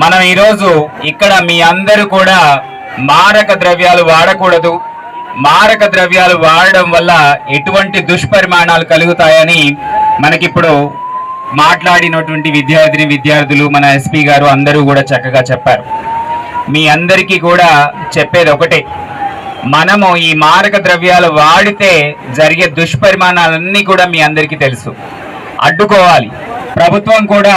మనం ఈరోజు ఇక్కడ మీ అందరూ కూడా మారక ద్రవ్యాలు వాడకూడదు మారక ద్రవ్యాలు వాడడం వల్ల ఎటువంటి దుష్పరిమాణాలు కలుగుతాయని మనకిప్పుడు మాట్లాడినటువంటి విద్యార్థిని విద్యార్థులు మన ఎస్పీ గారు అందరూ కూడా చక్కగా చెప్పారు మీ అందరికీ కూడా చెప్పేది ఒకటే మనము ఈ మారక ద్రవ్యాలు వాడితే జరిగే దుష్పరిమాణాలన్నీ కూడా మీ అందరికీ తెలుసు అడ్డుకోవాలి ప్రభుత్వం కూడా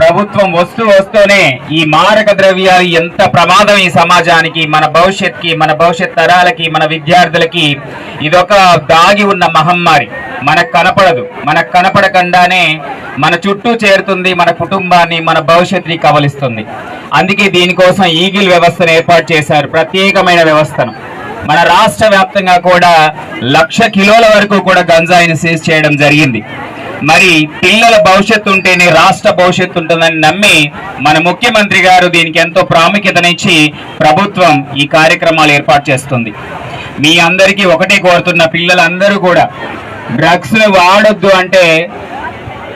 ప్రభుత్వం వస్తూ వస్తూనే ఈ మారక ద్రవ్యాలు ఎంత ప్రమాదం ఈ సమాజానికి మన భవిష్యత్కి మన భవిష్యత్ తరాలకి మన విద్యార్థులకి ఇదొక దాగి ఉన్న మహమ్మారి మనకు కనపడదు మనకు కనపడకుండానే మన చుట్టూ చేరుతుంది మన కుటుంబాన్ని మన భవిష్యత్తుని కబలిస్తుంది అందుకే దీనికోసం ఈగిల్ వ్యవస్థను ఏర్పాటు చేశారు ప్రత్యేకమైన వ్యవస్థను మన రాష్ట్ర వ్యాప్తంగా కూడా లక్ష కిలోల వరకు కూడా గంజాయిని సీజ్ చేయడం జరిగింది మరి పిల్లల భవిష్యత్తు ఉంటేనే రాష్ట్ర భవిష్యత్తు ఉంటుందని నమ్మి మన ముఖ్యమంత్రి గారు దీనికి ఎంతో ప్రాముఖ్యతనిచ్చి ప్రభుత్వం ఈ కార్యక్రమాలు ఏర్పాటు చేస్తుంది మీ అందరికీ ఒకటే కోరుతున్న పిల్లలందరూ కూడా డ్రగ్స్ను వాడొద్దు అంటే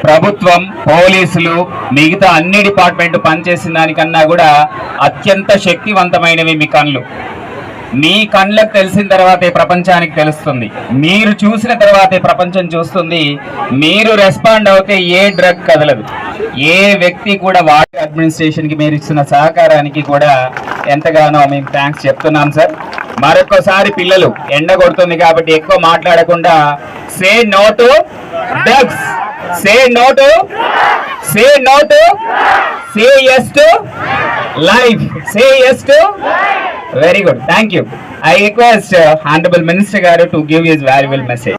ప్రభుత్వం పోలీసులు మిగతా అన్ని డిపార్ట్మెంట్ పనిచేసిన దానికన్నా కూడా అత్యంత శక్తివంతమైనవి మీ కళ్ళు మీ కళ్ళకు తెలిసిన తర్వాతే ప్రపంచానికి తెలుస్తుంది మీరు చూసిన తర్వాతే ప్రపంచం చూస్తుంది మీరు రెస్పాండ్ అవుతే ఏ డ్రగ్ కదలదు ఏ వ్యక్తి కూడా వాటర్ అడ్మినిస్ట్రేషన్కి మీరు ఇస్తున్న సహకారానికి కూడా ఎంతగానో మేము థ్యాంక్స్ చెప్తున్నాం సార్ మరొకసారి పిల్లలు ఎండ కొడుతుంది కాబట్టి ఎక్కువ మాట్లాడకుండా say no drugs say no say no say yes to Life. Say yes to life. Very good. Thank you. I request uh, Honorable Minister Garu to give his valuable message.